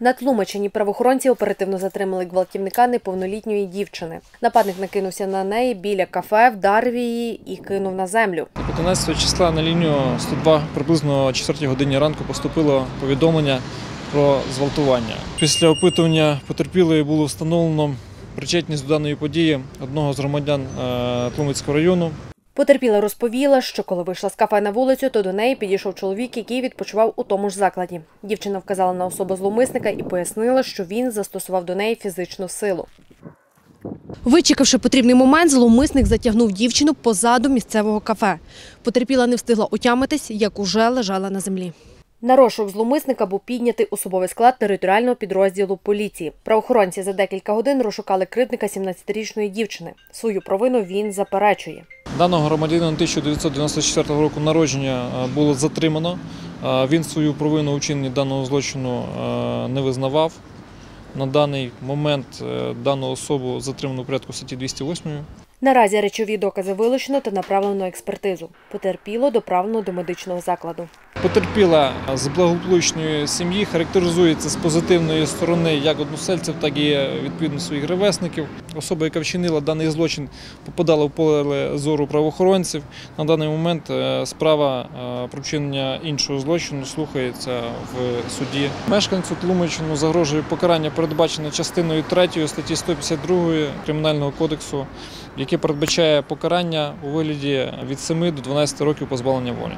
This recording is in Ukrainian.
На Тлумачині правоохоронці оперативно затримали гвалтівника неповнолітньої дівчини. Нападник накинувся на неї біля кафе, вдарив її і кинув на землю. 15 числа на лінію 102 приблизно о 4 годині ранку поступило повідомлення про зґвалтування. Після опитування потерпілої було встановлено причетність до даної події одного з громадян е, Тлумацького району. Потерпіла розповіла, що коли вийшла з кафе на вулицю, то до неї підійшов чоловік, який відпочивав у тому ж закладі. Дівчина вказала на особу зловмисника і пояснила, що він застосував до неї фізичну силу. Вичекавши потрібний момент, зловмисник затягнув дівчину позаду місцевого кафе. Потерпіла не встигла отямитись, як уже лежала на землі. На розшук зловмисника був піднятий особовий склад територіального підрозділу поліції. Правоохоронці за декілька годин розшукали кривдника 17-річної дівчини. Свою провину він заперечує. Даного громадянина 1994 року народження е, було затримано. Е, Він свою провину у вчиненні даного злочину е, не визнавав. На даний момент дану особу затримано в порядку статті 208. Наразі речові докази вилучено та направлено на експертизу. Потерпіло доправлено до медичного закладу. Потерпіла з благополучної сім'ї, характеризується з позитивної сторони як односельців, так і відповідно своїх ревесників. Особа, яка вчинила даний злочин, попадала в поле зору правоохоронців. На даний момент е, справа е, про вчинення іншого злочину слухається в суді. Мешканцю Тлумачину загрожує покарання, передбачене частиною 3 статті 152 Кримінального кодексу, яке передбачає покарання у вигляді від 7 до 12 років позбавлення волі.